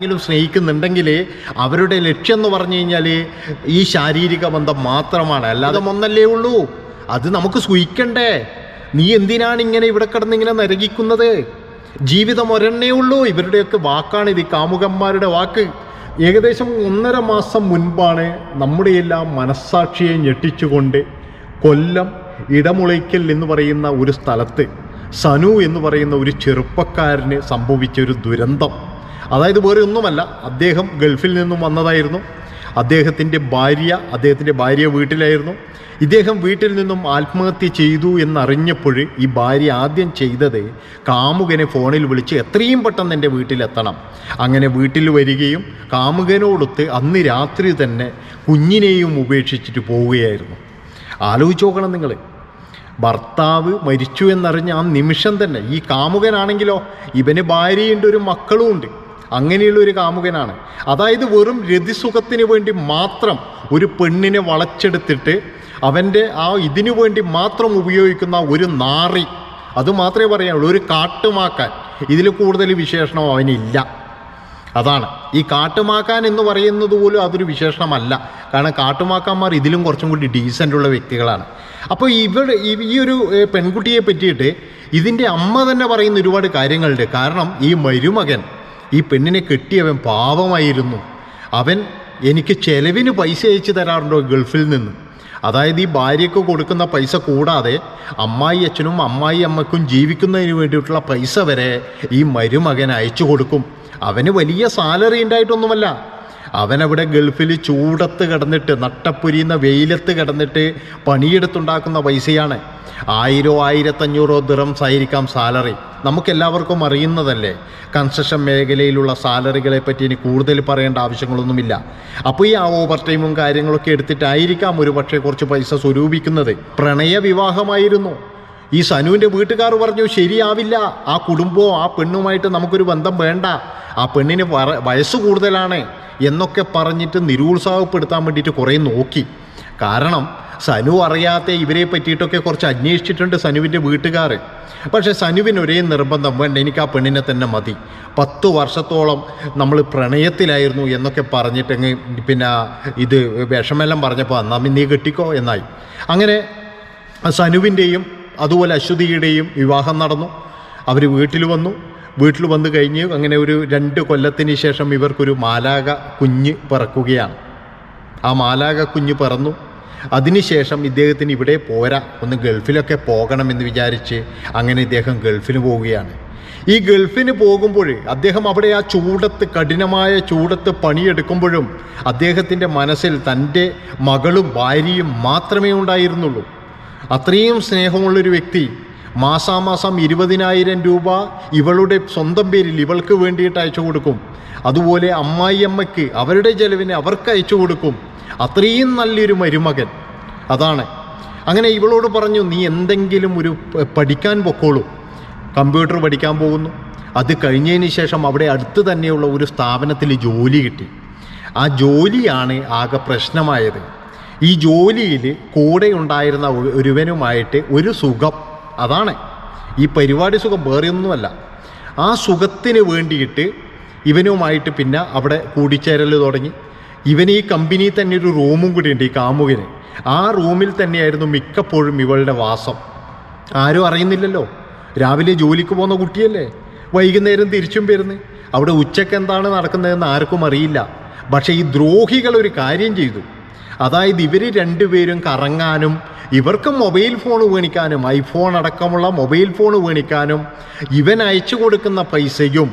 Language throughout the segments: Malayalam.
എങ്കിലും സ്നേഹിക്കുന്നുണ്ടെങ്കിൽ അവരുടെ ലക്ഷ്യം എന്ന് പറഞ്ഞു കഴിഞ്ഞാൽ ഈ ശാരീരിക ബന്ധം മാത്രമാണ്. അല്ലാതെ ഒന്നല്ലേ ഉള്ളൂ. അത് നമുക്ക് സൂഹിക്കണ്ടേ നീ എന്തിനാണ് ഇങ്ങനെ ഇവിടെ കിടന്ന് ഇങ്ങനെ നരകിക്കുന്നത്? ജീവിതം ഒരെണ്ണേ ഉള്ളൂ. ഇവരുടെയൊക്കെ വാക്കാണ് ഇത് ഈ കാമുകന്മാരുടെ വാക്ക്. ഏകദേശം ഒന്നര മാസം മുൻപാണ് നമ്മുടെ എല്ലാം മനസ്സാക്ഷിയെ ഞെട്ടിച്ചുകൊണ്ട് കൊല്ലം ഇടമുളയ്ക്കൽ എന്ന് പറയുന്ന ഒരു സ്ഥലത്ത് സനു എന്ന് പറയുന്ന ഒരു ചെറുപ്പക്കാരന് സംഭവിച്ച ഒരു ദുരന്തം. അതായത് വേറെ ഒന്നുമല്ല അദ്ദേഹം ഗൾഫിൽ നിന്നും വന്നതായിരുന്നു. അദ്ദേഹത്തിന്റെ ഭാര്യ അദ്ദേഹത്തിന്റെ ഭാര്യ വീട്ടിലായിരുന്നു. ഇദ്ദേഹം വീട്ടിൽ നിന്നും ആത്മഹത്യ ചെയ്തു എന്നറിഞ്ഞപ്പോൾ ഈ ഭാര്യ ആദ്യം ചെയ്തത് കാമുകനെ ഫോണിൽ വിളിച്ച് എത്രയും പെട്ടെന്ന് എന്റെ വീട്ടിലെത്തണം. അങ്ങനെ വീട്ടിൽ വരികയും കാമുകനോടൊത്ത് അന്ന് രാത്രി തന്നെ കുഞ്ഞിനെയും ഉപേക്ഷിച്ചിട്ട് പോവുകയായിരുന്നു. ആലോചിച്ച് നോക്കണം നിങ്ങൾ ഭർത്താവ് മരിച്ചു എന്നറിഞ്ഞ ആ നിമിഷം തന്നെ ഈ കാമുകനാണെങ്കിലോ ഇവന് ഭാര്യയുണ്ട് ഒരു മക്കളും ഉണ്ട് അങ്ങനെയുള്ള ഒരു കാമുകനാണ്. അതായത് വെറും രതിസുഖത്തിന് വേണ്ടി മാത്രം ഒരു പെണ്ണിനെ വളച്ചെടുത്തിട്ട് അവന്റെ ആ ഇതിനു വേണ്ടി മാത്രം ഉപയോഗിക്കുന്ന ഒരു നാറി. അത് മാത്രമേ പറയാനുള്ളൂ. ഒരു കാട്ടുമാക്കാൻ. ഇതിൽ കൂടുതൽ വിശേഷണം അവനില്ല. അതാണ്. ഈ കാട്ടുമാക്കാൻ എന്ന് പറയുന്നത് പോലും അതൊരു വിശേഷണമല്ല. കാരണം കാട്ടുമാക്കാന്മാർ ഇതിലും കുറച്ചും കൂടി ഡീസന്റ് ഉള്ള വ്യക്തികളാണ്. അപ്പോൾ ഇവർ ഈ ഒരു പെൺകുട്ടിയെ പറ്റിയിട്ട് ഇതിന്റെ അമ്മ തന്നെ പറയുന്ന ഒരുപാട് കാര്യങ്ങളുണ്ട്. കാരണം ഈ മരുമകൻ ഈ പെണ്ണിനെ കെട്ടിയവൻ പാവമായിരുന്നു. അവൻ എനിക്ക് ചെലവിന് പൈസ അയച്ചു തരാറുണ്ടോ ഗൾഫിൽ നിന്ന്? അതായത് ഈ ഭാര്യയ്ക്ക് കൊടുക്കുന്ന പൈസ കൂടാതെ അമ്മായി അച്ഛനും അമ്മായി അമ്മയ്ക്കും ജീവിക്കുന്നതിന് വേണ്ടിയിട്ടുള്ള പൈസ വരെ ഈ മരുമകൻ അയച്ചു കൊടുക്കും. അവന് വലിയ സാലറി ഉണ്ടായിട്ടൊന്നുമല്ല. അവനവിടെ ഗൾഫിൽ ചൂടത്ത് കിടന്നിട്ട് നട്ടപ്പൊരിയുന്ന വെയിലത്ത് കിടന്നിട്ട് പണിയെടുത്തുണ്ടാക്കുന്ന പൈസയാണ്. ആയിരോ ആയിരത്തഞ്ഞൂറോ ദിറംസ് ആയിരിക്കാം സാലറി. നമുക്കെല്ലാവർക്കും അറിയുന്നതല്ലേ കൺസ്ട്രക്ഷൻ മേഖലയിലുള്ള സാലറികളെ പറ്റി ഇനി കൂടുതൽ പറയേണ്ട ആവശ്യങ്ങളൊന്നുമില്ല. അപ്പോൾ ഈ ആ ഓവർ ടൈമും കാര്യങ്ങളൊക്കെ എടുത്തിട്ടായിരിക്കാം ഒരു പക്ഷേ കുറച്ച് പൈസ സ്വരൂപിക്കുന്നത്. പ്രണയ വിവാഹമായിരുന്നു ഈ സനുവിന്റെ വീട്ടുകാർ പറഞ്ഞു ശരിയാവില്ല. ആ കുടുംബവും ആ പെണ്ണുമായിട്ട് നമുക്കൊരു ബന്ധം വേണ്ട. ആ പെണ്ണിന് വയസ്സ് കൂടുതലാണ്. എന്നൊക്കെ പറഞ്ഞിട്ട് നിരുത്സാഹപ്പെടുത്താൻ വേണ്ടിയിട്ട് കുറേ നോക്കി. കാരണം സനു അറിയാത്ത ഇവരെ പറ്റിയിട്ടൊക്കെ കുറച്ച് അന്വേഷിച്ചിട്ടുണ്ട് സനുവിന്റെ വീട്ടുകാർ പക്ഷേ സനുവിന് ഒരേ നിർബന്ധം വേണ്ട എനിക്ക് ആ പെണ്ണിനെ തന്നെ മതി. പത്ത് വർഷത്തോളം നമ്മൾ പ്രണയത്തിലായിരുന്നു എന്നൊക്കെ പറഞ്ഞിട്ടങ്ങ് പിന്നെ ഇത് വിഷമെല്ലാം പറഞ്ഞപ്പോൾ എന്നാ നീ കെട്ടിക്കോ എന്നായി. അങ്ങനെ സനുവിന്റെയും അതുപോലെ അശ്വതിയുടെയും വിവാഹം നടന്നു. അവർ വീട്ടിൽ വന്നു. വീട്ടിൽ വന്നു കഴിഞ്ഞ്. അങ്ങനെ ഒരു രണ്ട് കൊല്ലത്തിന് ശേഷം ഇവർക്കൊരു മാലാക കുഞ്ഞ് പിറക്കുകയാണ്. ആ മാലാക കുഞ്ഞ് പിറന്നു. അതിനുശേഷം ഇദ്ദേഹത്തിന് ഇവിടെ പോരാ. ഒന്ന് ഗൾഫിലൊക്കെ പോകണമെന്ന് വിചാരിച്ച് അങ്ങനെ ഇദ്ദേഹം ഗൾഫിന് പോവുകയാണ്. ഈ ഗൾഫിന് പോകുമ്പോൾ അദ്ദേഹം അവിടെ ആ ചൂടത്ത് കഠിനമായ ചൂടത്ത് പണിയെടുക്കുമ്പോഴും അദ്ദേഹത്തിന്റെ മനസ്സിൽ തന്റെ മകളും ഭാര്യയും മാത്രമേ ഉണ്ടായിരുന്നുള്ളൂ. അത്രയും സ്നേഹമുള്ളൊരു വ്യക്തി മാസാമാസം ഇരുപതിനായിരം രൂപ ഇവളുടെ സ്വന്തം പേരിൽ ഇവൾക്ക് വേണ്ടിയിട്ട് അയച്ചു കൊടുക്കും. അതുപോലെ അമ്മായിയമ്മയ്ക്ക് അവരുടെ ചെലവിന് അവർക്ക് അയച്ചു കൊടുക്കും. അത്രയും നല്ലൊരു മരുമകൻ. അതാണ്. അങ്ങനെ ഇവളോട് പറഞ്ഞു നീ എന്തെങ്കിലും ഒരു പഠിക്കാൻ പൊക്കോളൂ. കമ്പ്യൂട്ടർ പഠിക്കാൻ പോകുന്നു. അത് കഴിഞ്ഞതിന് ശേഷം അവിടെ അടുത്ത് തന്നെയുള്ള ഒരു സ്ഥാപനത്തിൽ ജോലി കിട്ടി. ആ ജോലിയാണ് ആകെ പ്രശ്നമായത്. ഈ ജോലിയിൽ കൂടെ ഉണ്ടായിരുന്ന ഒരുവനുമായിട്ട് ഒരു സുഖം. അതാണ്. ഈ പരിപാടി സുഖം വേറെയൊന്നുമല്ല. ആ സുഖത്തിന് വേണ്ടിയിട്ട് ഇവനുമായിട്ട് പിന്നെ അവിടെ കൂടിച്ചേരൽ തുടങ്ങി. ഇവൻ ഈ കമ്പനിയിൽ തന്നെ ഒരു റൂമും കൂടി ഉണ്ട് ഈ കാമുകന്. ആ റൂമിൽ തന്നെയായിരുന്നു മിക്കപ്പോഴും ഇവളുടെ വാസം. ആരും അറിയുന്നില്ലല്ലോ. രാവിലെ ജോലിക്ക് പോകുന്ന കുട്ടിയല്ലേ? വൈകുന്നേരം തിരിച്ചും വരുന്നു. അവിടെ ഉച്ചയ്ക്ക് എന്താണ് നടക്കുന്നതെന്ന് ആർക്കും അറിയില്ല. പക്ഷേ ഈ ദ്രോഹികൾ ഒരു കാര്യം ചെയ്തു. അതായത് ഇവർ രണ്ടുപേരും കറങ്ങാനും ഇവർക്ക് മൊബൈൽ ഫോൺ മേണിക്കാനും ഐഫോൺ അടക്കമുള്ള മൊബൈൽ ഫോൺ മേണിക്കാനും ഇവൻ അയച്ചു കൊടുക്കുന്ന പൈസയും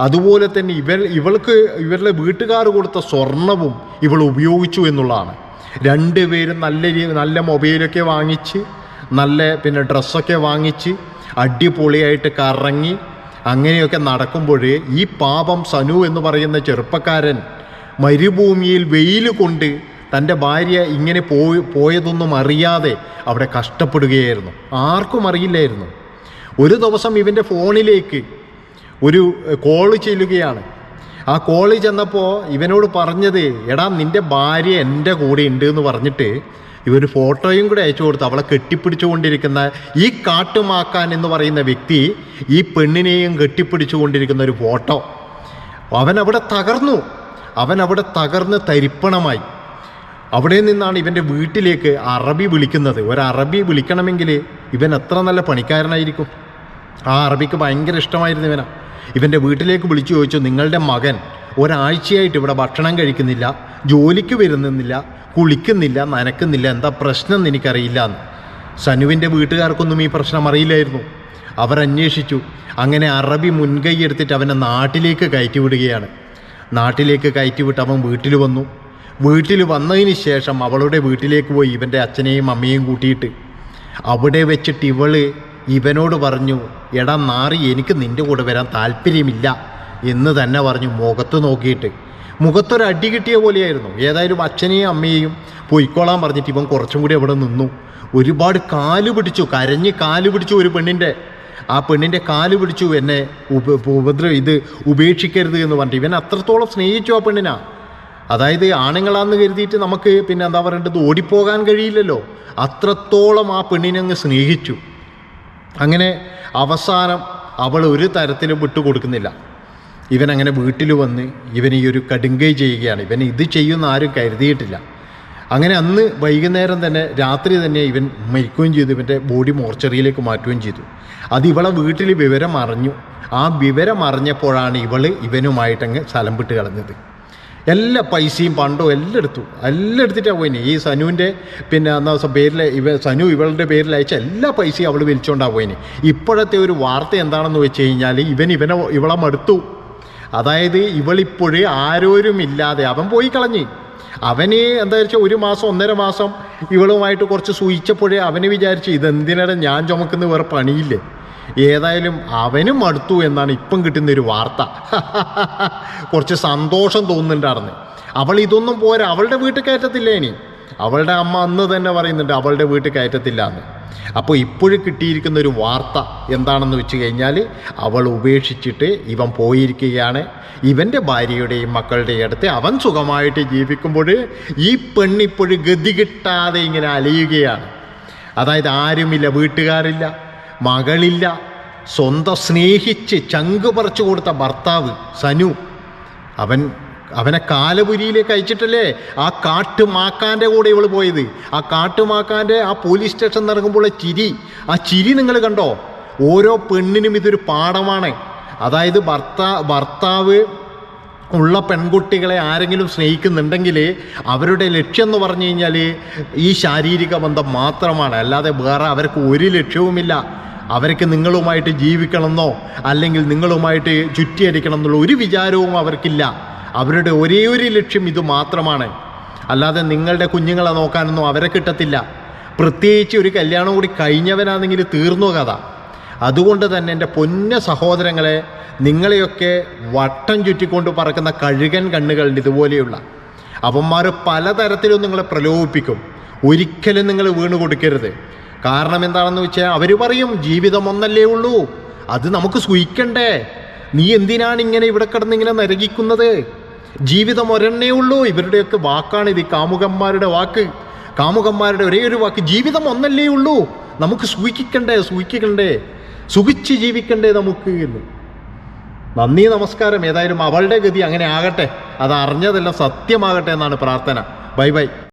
അതുപോലെ തന്നെ ഇവർ ഇവൾക്ക് ഇവരുടെ വീട്ടുകാർ കൊടുത്ത സ്വർണവും ഇവൾ ഉപയോഗിച്ചു എന്നുള്ളതാണ്. രണ്ടുപേരും നല്ല രീതി നല്ല മൊബൈലൊക്കെ വാങ്ങിച്ച് നല്ല പിന്നെ ഡ്രസ്സൊക്കെ വാങ്ങിച്ച് അടിപൊളിയായിട്ട് കറങ്ങി അങ്ങനെയൊക്കെ നടക്കുമ്പോൾ ഈ പാപം സനു എന്ന് പറയുന്ന ചെറുപ്പക്കാരൻ മരുഭൂമിയിൽ വെയിൽ കൊണ്ട് തന്റെ ഭാര്യ ഇങ്ങനെ പോയി പോയതൊന്നും അറിയാതെ അവിടെ കഷ്ടപ്പെടുകയായിരുന്നു. ആർക്കും അറിയില്ലായിരുന്നു. ഒരു ദിവസം ഇവന്റെ ഫോണിലേക്ക് ഒരു കോൾ ചെല്ലുകയാണ്. ആ കോൾ ചെന്നപ്പോൾ ഇവനോട് പറഞ്ഞത് എടാ നിന്റെ ഭാര്യ എന്റെ കൂടെ ഉണ്ട് എന്ന് പറഞ്ഞിട്ട് ഇവർ ഫോട്ടോയും കൂടെ അയച്ചു കൊടുത്തു അവളെ കെട്ടിപ്പിടിച്ചുകൊണ്ടിരിക്കുന്ന ഈ കാട്ടുമാക്കാൻ എന്ന് പറയുന്ന വ്യക്തി ഈ പെണ്ണിനെയും കെട്ടിപ്പിടിച്ചുകൊണ്ടിരിക്കുന്ന ഒരു ഫോട്ടോ അവൻ അവിടെ തകർന്നു. അവൻ അവിടെ തകർന്ന് തരിപ്പണമായി. അവിടെ നിന്നാണ് ഇവന്റെ വീട്ടിലേക്ക് അറബി വിളിക്കുന്നത്. ഒരു അറബി വിളിക്കണമെങ്കിൽ ഇവൻ എത്ര നല്ല പണിക്കാരനായിരിക്കും. ആ അറബിക്ക് ഭയങ്കര ഇഷ്ടമായിരുന്നു ഇവനാ. ഇവന്റെ വീട്ടിലേക്ക് വിളിച്ചു ചോദിച്ചു നിങ്ങളുടെ മകൻ ഒരാഴ്ചയായിട്ട് ഇവിടെ ഭക്ഷണം കഴിക്കുന്നില്ല ജോലിക്ക് വരുന്നില്ല കുളിക്കുന്നില്ല നനക്കുന്നില്ല എന്താ പ്രശ്നം എനിക്കറിയില്ല എന്ന് സനുവിന്റെ വീട്ടുകാർക്കൊന്നും ഈ പ്രശ്നം അറിയില്ലായിരുന്നു. അവർ അങ്ങനെ അറബി മുൻകൈ എടുത്തിട്ട് അവനെ നാട്ടിലേക്ക് കയറ്റി വിടുകയാണ് നാട്ടിലേക്ക് കയറ്റി വിട്ട് അവൻ വീട്ടിൽ വന്നു. വീട്ടിൽ വന്നതിന് ശേഷം അവളുടെ വീട്ടിലേക്ക് പോയി ഇവന്റെ അച്ഛനെയും അമ്മയും കൂട്ടിയിട്ട്. അവിടെ വെച്ചിട്ട് ഇവൾ ഇവനോട് പറഞ്ഞു എടാ നാറി എനിക്ക് നിന്റെ കൂടെ വരാൻ താല്പര്യമില്ല എന്ന് തന്നെ പറഞ്ഞു മുഖത്ത് നോക്കിയിട്ട്. മുഖത്തൊരു അടി കിട്ടിയ പോലെയായിരുന്നു. ഏതായാലും അച്ഛനെയും അമ്മയെയും പൊയ്ക്കോളാൻ പറഞ്ഞിട്ട് ഇവൻ കുറച്ചും കൂടി അവിടെ നിന്നു. ഒരുപാട് കാൽ പിടിച്ചു കരഞ്ഞ് കാൽ പിടിച്ചു ഒരു പെണ്ണിന്റെ ആ പെണ്ണിന്റെ കാൽ പിടിച്ചു എന്നെ ഉപ ഉപദ്ര ഇത് ഉപേക്ഷിക്കരുത് എന്ന് പറഞ്ഞിട്ട്. ഇവൻ അത്രത്തോളം സ്നേഹിച്ചു ആ പെണ്ണിനാ. അതായത് ആണുങ്ങളാന്ന് കരുതിയിട്ട് നമുക്ക് പിന്നെ എന്താ പറയേണ്ടത്? ഓടിപ്പോകാൻ കഴിയില്ലല്ലോ. അത്രത്തോളം ആ പെണ്ണിനെ അങ്ങ് സ്നേഹിച്ചു. അങ്ങനെ അവസാനം അവൾ ഒരു തരത്തിലും വിട്ടുകൊടുക്കുന്നില്ല. ഇവനങ്ങനെ വീട്ടിൽ വന്ന് ഇവൻ ഈ ഒരു കടുങ്കൈ ചെയ്യുകയാണ്. ഇവൻ ഇത് ചെയ്യുമെന്ന് ആരും കരുതിയിട്ടില്ല. അങ്ങനെ അന്ന് വൈകുന്നേരം തന്നെ രാത്രി തന്നെ ഇവൻ മരിക്കുകയും ചെയ്തു. ഇവന്റെ ബോഡി മോർച്ചറിയിലേക്ക് മാറ്റുകയും ചെയ്തു. അത് ഇവളെ വീട്ടിൽ വിവരം അറിഞ്ഞു ആ വിവരം അറിഞ്ഞപ്പോഴാണ് ഇവൾ ഇവനുമായിട്ടങ്ങ് സ്ഥലം വിട്ട് കളഞ്ഞത്. എല്ലാ പൈസയും പണ്ടോ എല്ലാം എടുത്തു. എല്ലാം എടുത്തിട്ടാണ് പോയിന്. ഈ സനുവിന്റെ പിന്നെ എന്നാ ദിവസം പേരിൽ ഇവ സനു ഇവളുടെ പേരിൽ അയച്ച എല്ലാ പൈസയും അവൾ വിളിച്ചുകൊണ്ടാണ് പോയിന്. ഇപ്പോഴത്തെ ഒരു വാർത്ത എന്താണെന്ന് വെച്ച് കഴിഞ്ഞാൽ ഇവൻ ഇവനെ ഇവളെ മടുത്തു. അതായത് ഇവളിപ്പോഴേ ആരോരുമില്ലാതെ അവൻ പോയി കളഞ്ഞ്. അവന് എന്താ വെച്ചാൽ ഒരു മാസം ഒന്നര മാസം ഇവളുമായിട്ട് കുറച്ച് സൂയിച്ചപ്പോഴേ അവന് വിചാരിച്ചു ഇതെന്തിനാണ് ഞാൻ ചുമക്കുന്ന വേറെ പണിയില്ലേ? ഏതായാലും അവനും അടുത്തു എന്നാണ് ഇപ്പം കിട്ടുന്ന ഒരു വാർത്ത. കുറച്ച് സന്തോഷം തോന്നുന്നുണ്ടായിരുന്നു. അവൾ ഇതൊന്നും പോരാ അവളുടെ വീട്ടിൽ കയറ്റത്തില്ല ഇനി? അവളുടെ അമ്മ അന്ന് തന്നെ പറയുന്നുണ്ട് അവളുടെ വീട്ടിൽ കയറ്റത്തില്ല എന്ന് അപ്പോൾ ഇപ്പോഴും കിട്ടിയിരിക്കുന്ന ഒരു വാർത്ത എന്താണെന്ന് വെച്ച് കഴിഞ്ഞാൽ അവൾ ഉപേക്ഷിച്ചിട്ട് ഇവൻ പോയിരിക്കുകയാണ്. ഇവന്റെ ഭാര്യയുടെയും മക്കളുടെയും അടുത്ത് അവൻ സുഖമായിട്ട് ജീവിക്കുമ്പോൾ ഈ പെണ്ണിപ്പോഴും ഗതി കിട്ടാതെ ഇങ്ങനെ അലയുകയാണ്. അതായത് ആരുമില്ല വീട്ടുകാരില്ല. മകളില്ല. സ്വന്തം സ്നേഹിച്ച് ചങ്ക് പറിച്ചു കൊടുത്ത ഭർത്താവ് സനു. അവൻ അവനെ കാലപുരിയിലേക്ക് അയച്ചിട്ടല്ലേ? ആ കാട്ടുമാക്കാന്റെ കൂടെ ഇവൾ പോയത്. ആ കാട്ടുമാക്കാന്റെ ആ പോലീസ് സ്റ്റേഷൻ ഇറങ്ങുമ്പോൾ ചിരി. ആ ചിരി നിങ്ങൾ കണ്ടോ? ഓരോ പെണ്ണിനും ഇതൊരു പാഠമാണ്. അതായത് ഭർത്താ ഭർത്താവ് ഉള്ള പെൺകുട്ടികളെ ആരെങ്കിലും സ്നേഹിക്കുന്നുണ്ടെങ്കിൽ അവരുടെ ലക്ഷ്യം എന്ന് പറഞ്ഞു കഴിഞ്ഞാൽ ഈ ശാരീരിക ബന്ധം മാത്രമാണ്. അല്ലാതെ വേറെ അവർക്ക് ഒരു ലക്ഷ്യവുമില്ല. അവർക്ക് നിങ്ങളുമായിട്ട് ജീവിക്കണമെന്നോ അല്ലെങ്കിൽ നിങ്ങളുമായിട്ട് ചുറ്റിയടിക്കണം എന്നുള്ള ഒരു വിചാരവും അവർക്കില്ല. അവരുടെ ഒരേ ഒരു ലക്ഷ്യം ഇത് മാത്രമാണ്. അല്ലാതെ നിങ്ങളുടെ കുഞ്ഞുങ്ങളെ നോക്കാനൊന്നും അവരെ കിട്ടത്തില്ല. പ്രത്യേകിച്ച് ഒരു കല്യാണം കൂടി കഴിഞ്ഞവനാണെങ്കിൽ തീർന്നു കഥ. അതുകൊണ്ട് തന്നെ എന്റെ പൊന്ന സഹോദരങ്ങളെ നിങ്ങളെയൊക്കെ വട്ടം ചുറ്റിക്കൊണ്ട് പറക്കുന്ന കഴുകൻ കണ്ണുകളുണ്ട് ഇതുപോലെയുള്ള. അവന്മാർ പലതരത്തിലും നിങ്ങളെ പ്രലോഭിപ്പിക്കും. ഒരിക്കലും നിങ്ങൾ വീണ് കൊടുക്കരുത് കാരണം എന്താണെന്ന് വെച്ചാൽ അവർ പറയും ജീവിതം ഒന്നല്ലേ ഉള്ളൂ. അത് നമുക്ക് സൂഹിക്കണ്ടേ നീ എന്തിനാണ് ഇങ്ങനെ ഇവിടെ കിടന്ന് ഇങ്ങനെ നരകിക്കുന്നത്? ജീവിതം ഒരെണ്ണേ ഉള്ളൂ. ഇവരുടെയൊക്കെ വാക്കാണ് ഇത് കാമുകന്മാരുടെ വാക്ക്. കാമുകന്മാരുടെ ഒരേ ഒരു വാക്ക് ജീവിതം ഒന്നല്ലേ ഉള്ളൂ. നമുക്ക് സൂഹിക്കണ്ടേ സൂഹിക്കണ്ടേ സുഖിച്ച് ജീവിക്കണ്ടേ നമുക്ക് എന്ന്. നന്ദി നമസ്കാരം. ഏതായാലും അവളുടെ ഗതി അങ്ങനെ ആകട്ടെ. അത് അറിഞ്ഞതെല്ലാം സത്യമാകട്ടെ എന്നാണ് പ്രാർത്ഥന. Bye bye.